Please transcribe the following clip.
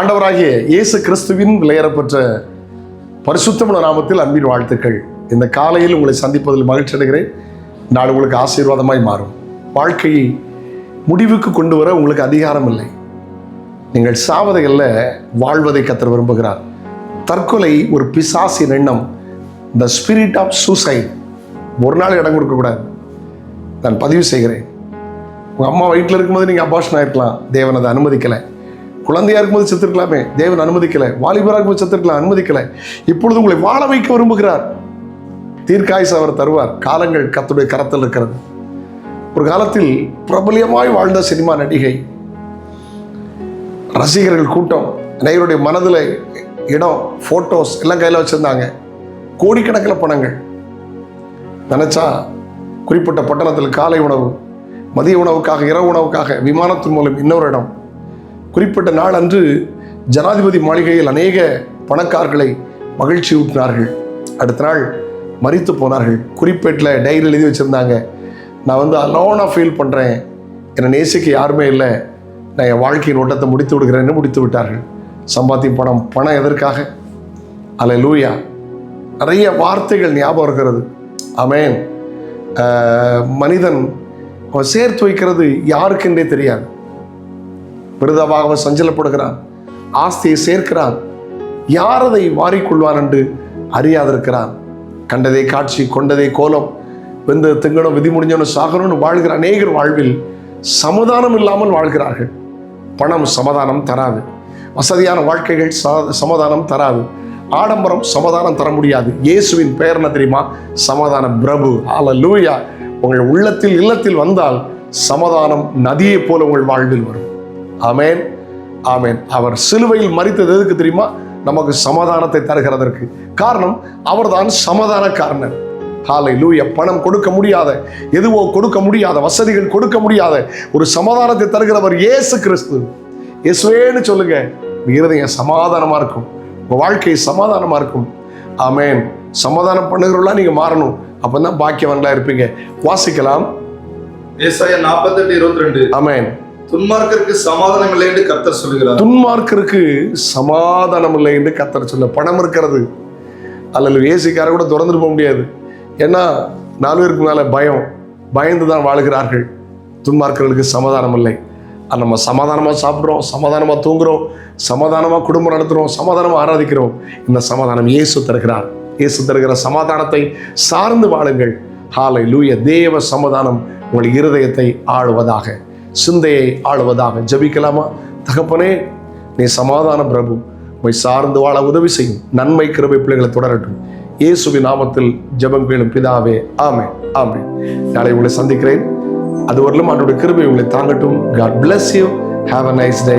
ஆண்டவராகிய இயேசு கிறிஸ்துவின் விலையேறப்பெற்ற பரிசுத்தமுள்ள நாமத்தில் அன்பின் வாழ்த்துக்கள். இந்த காலையில் உங்களை சந்திப்பதில் மகிழ்ச்சி அடைகிறேன். நான் உங்களுக்கு ஆசீர்வாதமாய் மாறும். வாழ்க்கையை முடிவுக்கு கொண்டு வர உங்களுக்கு அதிகாரம் இல்லை. நீங்கள் சாவதை அல்ல வாழ்வதை கத்தர் விரும்புகிறார். தற்கொலை ஒரு பிசாசின் எண்ணம் த ஸ்பிரிட் ஆஃப் சூசைட் ஒரு நாள் இடம் கொடுக்கக்கூடாது நான் பதிவு செய்கிறேன். உங்கள் அம்மா வயிற்றில் இருக்கும்போது நீங்கள் அபாஷன் ஆகிருக்கலாம் தேவன் அதை அனுமதிக்கலை. குழந்தையா இருக்கும்போது செத்துருக்கலாமே. தேவன் அனுமதிக்கலை. வாலிபராக இருக்கும்போது செத்துருக்கலாம் அனுமதிக்கலை. இப்பொழுது உங்களை வாழ வைக்க விரும்புகிறார். தீர்க்காயுசு அவர் தருவார். காலங்கள் கத்துடைய கரத்தில் இருக்கிறது. ஒரு காலத்தில் பிரபலியமாய் வாழ்ந்த சினிமா நடிகை ரசிகர்கள் கூட்டம் நேயருடைய மனதில் இடம் ஃபோட்டோஸ் எல்லாம் கையில் வச்சுருந்தாங்க. கோடிக்கணக்கில் பணங்கள். நினச்சா குறிப்பிட்ட பட்டணத்தில் காலை உணவு மதிய உணவுக்காக இரவு உணவுக்காக விமானத்தின் மூலம் இன்னொரு இடம். குறிப்பிட்ட நாள் அன்று ஜனாதிபதி மாளிகையில் அநேக பணக்காரர்களை மகிழ்ச்சி ஊட்டினார்கள். அடுத்த நாள் மறித்து போனார்கள். குறிப்பேட்டில் டைரி எழுதி வச்சுருந்தாங்க. நான் வந்து அலோனாக ஃபீல் பண்ணுறேன் என்னை நேசிக்க யாருமே இல்லை. நான் என் வாழ்க்கையின் ஓட்டத்தை முடித்து விடுகிறேன்னு முடித்து விட்டார்கள். சம்பாத்தியம் பணம் பணம் எதற்காக? அல்ல லூயா நிறைய வார்த்தைகள் ஞாபகம் இருக்கிறது. அமேன் மனிதன் அவன் சேர்த்து வைக்கிறது யாருக்குன்றே தெரியாது. விருதாவாக அவன் சஞ்சலப்படுகிறான். ஆஸ்தியை சேர்க்கிறான். யார் அதை வாரிக்கொள்வான் என்று அறியாதிருக்கிறான். கண்டதே காட்சி கொண்டதே கோலம் வெந்து திங்கணும் விதி முடிஞ்சவனும் சாகணும்னு வாழ்கிற அநேகர் வாழ்வில் சமாதானம் இல்லாமல் வாழ்கிறார்கள். பணம் சமாதானம் தராது. வசதியான வாழ்க்கைகள் ச- சமாதானம் தராது. ஆடம்பரம் சமாதானம் தர முடியாது. இயேசுவின் பெயர் என்ன தெரியுமா? சமாதான பிரபு. ஆல லூயா உங்கள் உள்ளத்தில் இல்லத்தில் வந்தால் சமாதானம் நதியைப் போல உங்கள் வாழ்வில் வரும். ஆமென். ஆமென். அவர் சிலுவையில் மறித்தது எதுக்கு தெரியுமா? நமக்கு சமாதானத்தை தருகிறதற்கு. காரணம் அவர்தான் சமாதானக்காரனர். ஹாலை லூயா பணம் கொடுக்க முடியாத எதுவோ கொடுக்க முடியாத வசதிகள் கொடுக்க முடியாத ஒரு சமாதானத்தை தருகிறவர் இயேசு கிறிஸ்து. இயேசுவேன்னு சொல்லுங்க. இருதயம் சமாதானமா இருக்கும். உங்க வாழ்க்கை சமாதானமா இருக்கும். ஆமென். சமாதானம் பண்ணுகிறவர்களா நீங்க மாறணும். அப்பதான் பாக்கியவன்களா இருப்பீங்க. வாசிக்கலாம். நாற்பத்தெட்டு இருபத்தி ரெண்டு. ஆமென். துன்மார்க்கருக்கு சமாதானம் இல்லை என்று கத்தர் சொல்லுகிறார். துன்மார்க்கருக்கு சமாதானம் இல்லை என்று கத்தர் சொல்ல பணம் இருக்கிறது. அல்லது ஏசிக்கார கூட திறந்துட்டு போக முடியாது. ஏன்னா நாலு பேருக்கு மேலே பயம் பயந்து தான் வாழ்கிறார்கள். துன்மார்க்கர்களுக்கு சமாதானம் இல்லை. அது நம்ம சமாதானமாக சாப்பிட்றோம் சமாதானமாக தூங்குறோம் சமாதானமாக குடும்பம் நடத்துகிறோம் சமாதானமாக ஆராதிக்கிறோம். இந்த சமாதானம் இயேசு தருகிறார். இயேசு தருகிற சமாதானத்தை சார்ந்து வாழுங்கள். ஹாலை லூய தேவ சமாதானம் உங்கள் இருதயத்தை ஆளுவதாக. சிந்தையை ஆளுவதாக ஜெபிக்கலாமா? தகப்பனே நீ சமாதான பிரபு. உம்மை சார்ந்து வாழ உதவி செய்யும். நன்மை கிருபை பிள்ளைகளை தொடரட்டும். இயேசுவின் நாமத்தில் ஜெபம் கேளும் பிதாவே ஆமே ஆமே நாளை உங்களை சந்திக்கிறேன். அதுவரையிலும் அவனுடைய கிருபை உங்களை தாங்கட்டும். God bless you have a nice day